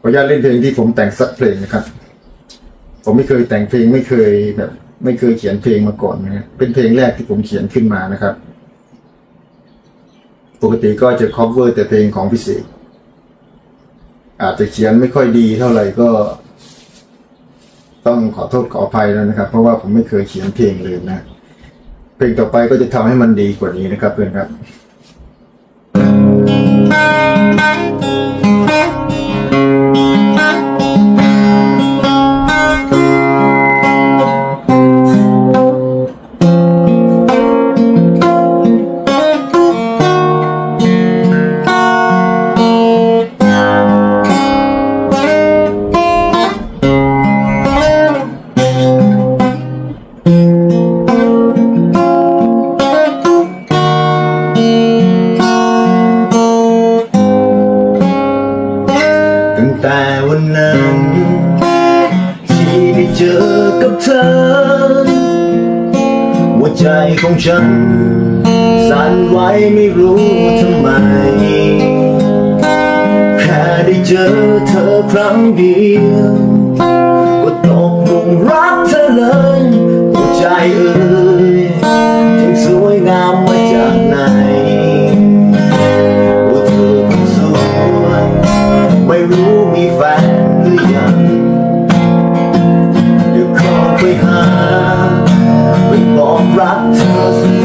ขออนุญาตเล่นเพลงที่ผมแต่งสักเพลงนะครับ ผมไม่เคยแต่งเพลงไม่เคยแบบ ไม่เคยเขียนเพลงมาก่อนนะเป็นเพลงแรกที่ผมเขียนขึ้นมานะครับ ปกติก็จะ cover แต่เพลงของพิเศษ อาจจะเขียนไม่ค่อยดีเท่าไหร่ก็ ต้องขอโทษขออภัยแล้วนะครับ เพราะว่าผมไม่เคยเขียนเพลงเลยนะ เพลงต่อไปก็จะทำให้มันดีกว่านี้นะครับเพื่อนครับตั้ง วันนั้นที่ได้เจอกับเธอหัวใจของฉัน สั่นไหวไม่รู้ทำไม แค่ได้เจอเธอครั้งเดียวก็ตกหลุมรักเธอเลยหัวใจเอ่ยถึงสวยงามมาจากไหนว่าเธอคนสวยไม่รู้มีแฟน ยังเดี๋ยวขอไปหาไปบอกรักเธอสัก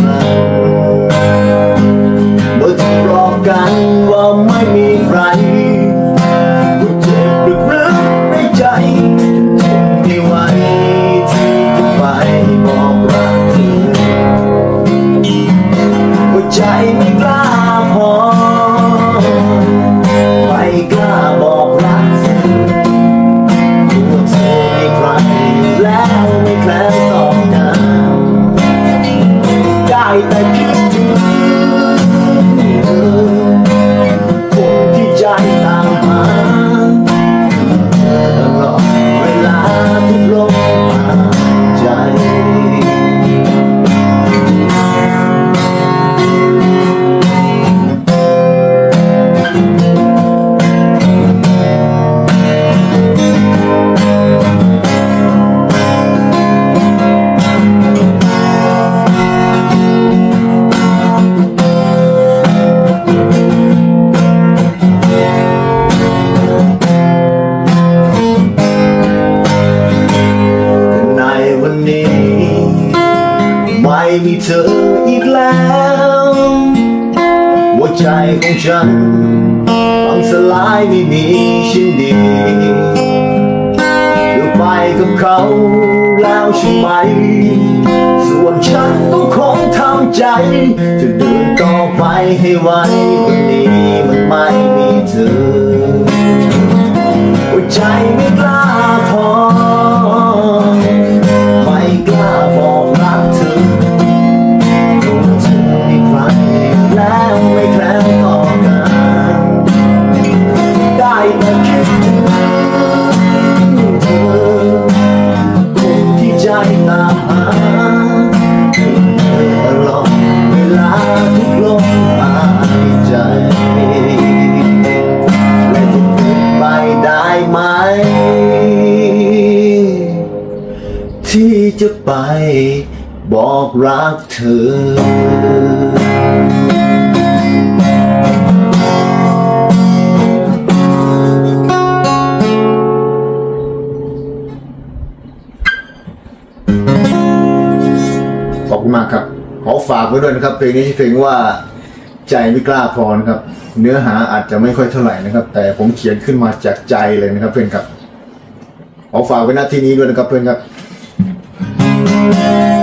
ไม่มีเธออีกแล้ว หัวใจของฉันพังสลายไม่มีชิ้นดีเธอไปกับเขาแล้วใช่ไหม ส่วนฉันต้องคงทำใจ จะเดินต่อไปให้ไหววันนี้มันไม่มีเธอ หัวใจไม่กล้าพอ ที่จะไปบอกรักเธอขอบคุณมากครับขอฝากไว้ด้วยนะครับเพลงนี้เพลงว่าใจไม่กล้าพอนะครับ เนื้อหาอาจจะไม่ค่อยเท่าไหร่นะครับ แต่ผมเขียนขึ้นมาจากใจเลยนะครับเพื่อนครับขอฝากไว้หน้าที่นี้ด้วยนะครับเพื่อนครับ Thank you.